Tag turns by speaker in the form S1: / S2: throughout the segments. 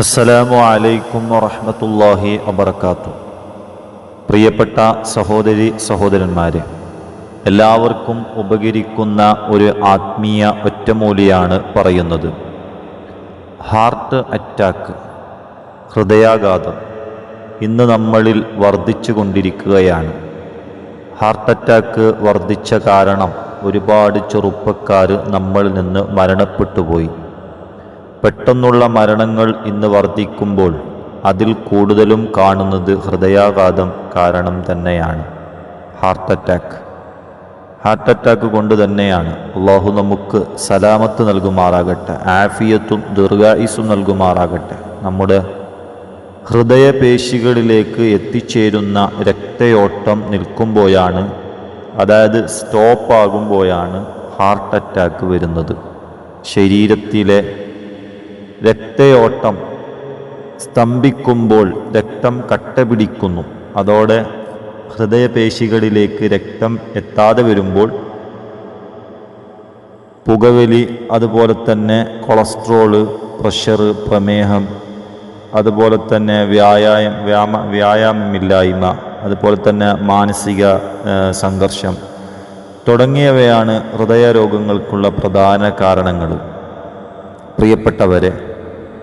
S1: അസ്സലാമു അലൈക്കും വറഹമത്തല്ലാഹി അബർക്കാത്തു പ്രിയപ്പെട്ട സഹോദരി സഹോദരന്മാരെ എല്ലാവർക്കും ഉപകരിക്കുന്ന ഒരു ആത്മീയ ഒറ്റമൂലിയാണ് പറയുന്നത്. ഹാർട്ട് അറ്റാക്ക് ഹൃദയാഘാതം ഇന്ന് നമ്മളിൽ വർദ്ധിച്ചു കൊണ്ടിരിക്കുകയാണ്. ഹാർട്ട് അറ്റാക്ക് വർദ്ധിച്ച കാരണം ഒരുപാട് ചെറുപ്പക്കാർ നമ്മളിൽ നിന്ന് മരണപ്പെട്ടുപോയി പെട്ടെന്നുള്ള മരണങ്ങൾ ഇന്ന് വർദ്ധിക്കുമ്പോൾ അതിൽ കൂടുതലും കാണുന്നത് ഹൃദയാഘാതം കാരണം തന്നെയാണ്. ഹാർട്ട് അറ്റാക്ക് ഹാർട്ട് അറ്റാക്ക് കൊണ്ട് തന്നെയാണ്. അള്ളാഹു നമുക്ക് സലാമത്ത് നൽകുമാറാകട്ടെ ആഫിയത്തും ദീർഘായുസും നൽകുമാറാകട്ടെ. നമ്മുടെ ഹൃദയപേശികളിലേക്ക് എത്തിച്ചേരുന്ന രക്തയോട്ടം നിൽക്കുമ്പോഴാണ് അതായത് സ്റ്റോപ്പ് ആകുമ്പോഴാണ് ഹാർട്ട് അറ്റാക്ക് വരുന്നത്. ശരീരത്തിലെ രക്തയോട്ടം സ്തംഭിക്കുമ്പോൾ രക്തം കട്ട പിടിക്കുന്നു അതോടെ ഹൃദയപേശികളിലേക്ക് രക്തം എത്താതെ വരുമ്പോൾ പുകവലി അതുപോലെ തന്നെ കൊളസ്ട്രോൾ പ്രഷർ പ്രമേഹം അതുപോലെ തന്നെ വ്യായാമം വ്യാമ വ്യായാമമില്ലായ്മ അതുപോലെ തന്നെ മാനസിക സംഘർഷം തുടങ്ങിയവയാണ് ഹൃദയ രോഗങ്ങൾക്കുള്ള പ്രധാന കാരണങ്ങൾ. പ്രിയപ്പെട്ടവരെ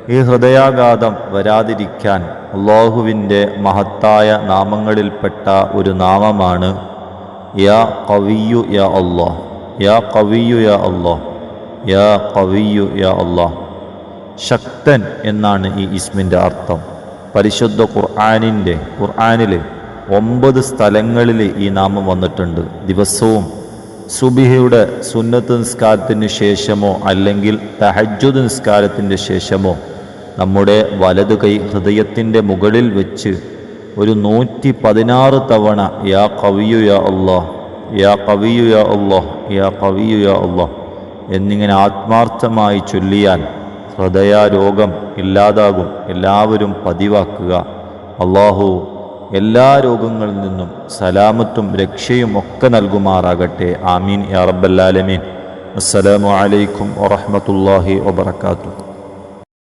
S1: ഈ ഹൃദയാഘാതം വരാതിരിക്കാൻ അള്ളാഹുവിന്റെ മഹത്തായ നാമങ്ങളിൽപ്പെട്ട ഒരു നാമമാണ് യാ കവിയു യാ അള്ളാഹ് യാ കവിയു യാ അള്ളാഹ് യാ കവിയു യാ അള്ളാഹ് ശക്തൻ എന്നാണ് ഈ ഇസ്മിന്റെ അർത്ഥം. പരിശുദ്ധ ഖുർആാനിന്റെ ഖുർആാനിൽ ഒമ്പത് സ്ഥലങ്ങളിൽ ഈ നാമം വന്നിട്ടുണ്ട്. ദിവസവും സുബിഹയുടെ സുന്നത്ത് നിസ്കാരത്തിന് ശേഷമോ അല്ലെങ്കിൽ തഹജുദ് നിസ്കാരത്തിന്റെ ശേഷമോ നമ്മുടെ വലതു കൈ ഹൃദയത്തിന്റെ മുകളിൽ വെച്ച് ഒരു നൂറ്റി പതിനാറ് തവണ യാ കവിയു യാ അള്ളാഹ് യാ കവിയു യാ അള്ളാഹ് യാ കവിയു യാ അള്ളാഹ് എന്നിങ്ങനെ ആത്മാർത്ഥമായി ചൊല്ലിയാൽ ഹൃദയാരോഗം ഇല്ലാതാകും. എല്ലാവരും പതിവാക്കുക. അള്ളാഹു എല്ലാ രോഗങ്ങളിൽ നിന്നും സലാമത്തും രക്ഷയും ഒക്കെ നൽകുമാറാകട്ടെ. ആമീൻ യാ റബ്ബല്ലാലമീൻ അസ്സലാമു അലൈക്കും വറഹമത്തല്ലാഹി വബർക്കാത്തു